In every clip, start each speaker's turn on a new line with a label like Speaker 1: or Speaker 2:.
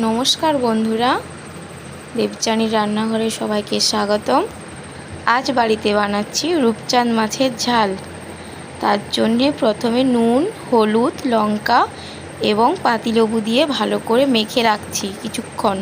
Speaker 1: নমস্কার বন্ধুরা। দেবচানির রান্নাঘরে সবাইকে স্বাগতম। আজ বাড়িতে বানাচ্ছি রূপচাঁদ মাছের ঝাল। তার জন্যে প্রথমে নুন, হলুদ, লঙ্কা এবং পাতিলবু দিয়ে ভালো করে মেখে রাখছি কিছুক্ষণ।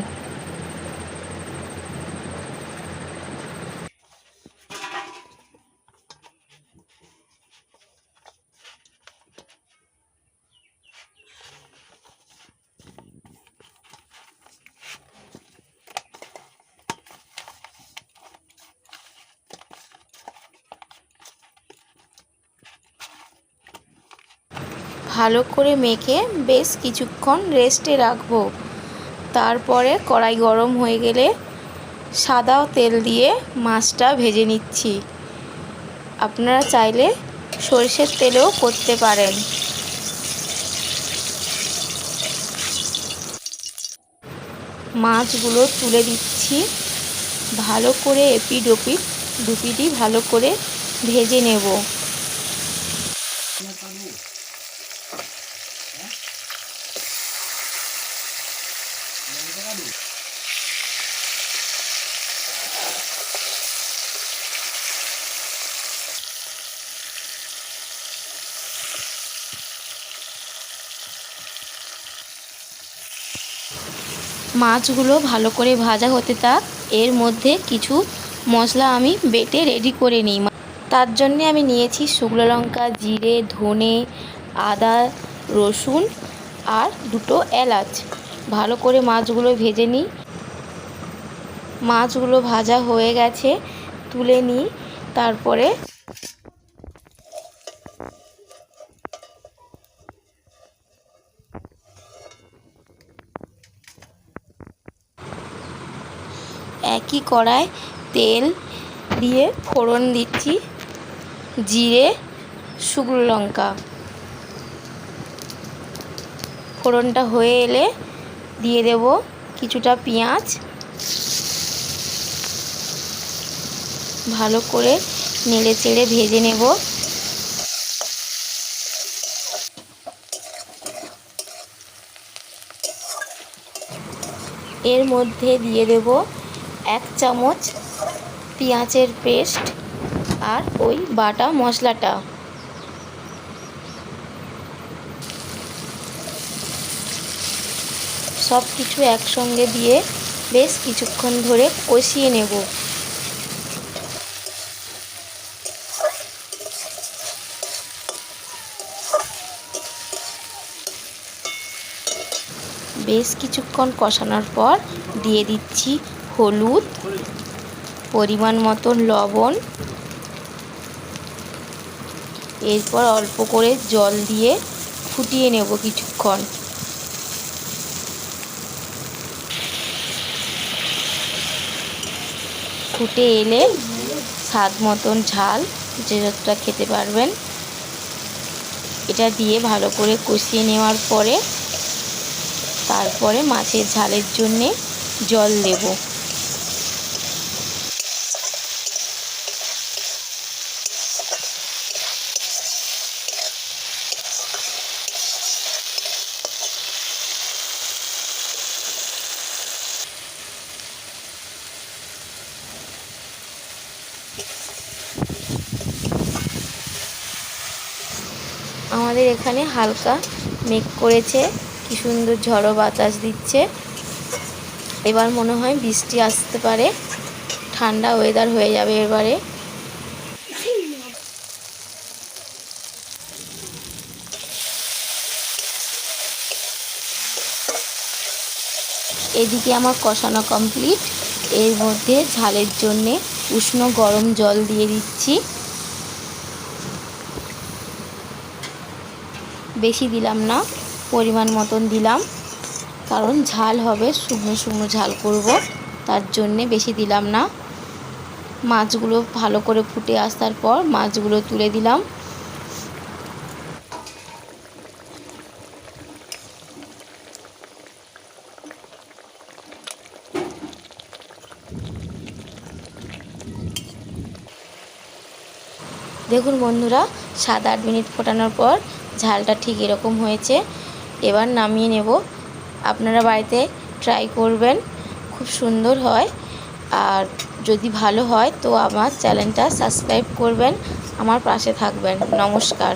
Speaker 1: ভালো করে মেখে বেশ কিছুক্ষণ রেস্টে রাখব। তারপরে কড়াই গরম হয়ে গেলে সাদা তেল দিয়ে মাছটা ভেজে নিচ্ছি। আপনারা চাইলে সরষের তেলেও করতে পারেন। মাছগুলো তুলে দিচ্ছি। ভালো করে এপিড ওপিড দুপিটি ভালো করে ভেজে নেব। মাছগুলো ভালো করে ভাজা হতে থাক। এর মধ্যে কিছু মশলা আমি বেটে রেডি করে নিই। তার জন্যে আমি নিয়েছি শুকনো লঙ্কা, জিরে, ধনে আদা, রসুন আর দুটো এলাচ। ভালো করে মাছগুলো ভেজে নিই। মাছগুলো ভাজা হয়ে গেছে, তুলে নিই, তারপরে একই কড়ায় তেল দিয়ে ফোড়ন দিচ্ছি, জিরে, শুকনো লঙ্কা। ফোড়নটা হয়ে এলে দিয়ে দেব কিছুটা পেঁয়াজ। ভালো করে নেড়ে চেড়ে ভেজে নেব। এর মধ্যে দিয়ে দেব এক চামচ পেঁয়াজের পেস্ট আর ওই বাটা মশলাটা। সব কিছু একসঙ্গে দিয়ে বেশ কিছুক্ষণ ধরে কষিয়ে নেব। বেশ কিছুক্ষণ কষানোর পর দিয়ে দিচ্ছি হলুদ, পরিমাণ মতন লবণ। এরপর অল্প করে জল দিয়ে ফুটিয়ে নেব কিছুক্ষণ। ফুটে এলে স্বাদ মতন ঝাল যে যতটা খেতে পারবেন। এটা দিয়ে ভালো করে কষিয়ে নেওয়ার পরে তারপরে মাছের ঝালের জন্যে জল দেব। আমাদের এখানে হালকা মেঘ করেছে। কি সুন্দর ঝড়ো বাতাস দিচ্ছে। এবার মনে হয় বৃষ্টি আসতে পারে। ঠান্ডা ওয়েদার হয়ে যাবে এবারে। এদিকে আমার কষানো কমপ্লিট এর মধ্যে ঝালের জন্যে উষ্ণ গরম জল দিয়ে দিচ্ছি। বেশি দিলাম না, পরিমাণ মতন দিলাম। কারণ ঝাল হবে, শুকনো শুকনো ঝাল করব, তার জন্যে বেশি দিলাম না। মাছগুলো ভালো করে ফুটে আসার পর মাছগুলো তুলে দিলাম। দেখুন বন্ধুরা, সাত আট মিনিট ফোটানোর পর ঝালটা ঠিক এরকম হয়েছে। এবার নামিয়ে নেব। আপনারা বাড়িতে ট্রাই করবেন। খুব সুন্দর হয়। আর যদি ভালো হয় তো আমার চ্যানেলটা সাবস্ক্রাইব করবেন। আমার পাশে থাকবেন। নমস্কার।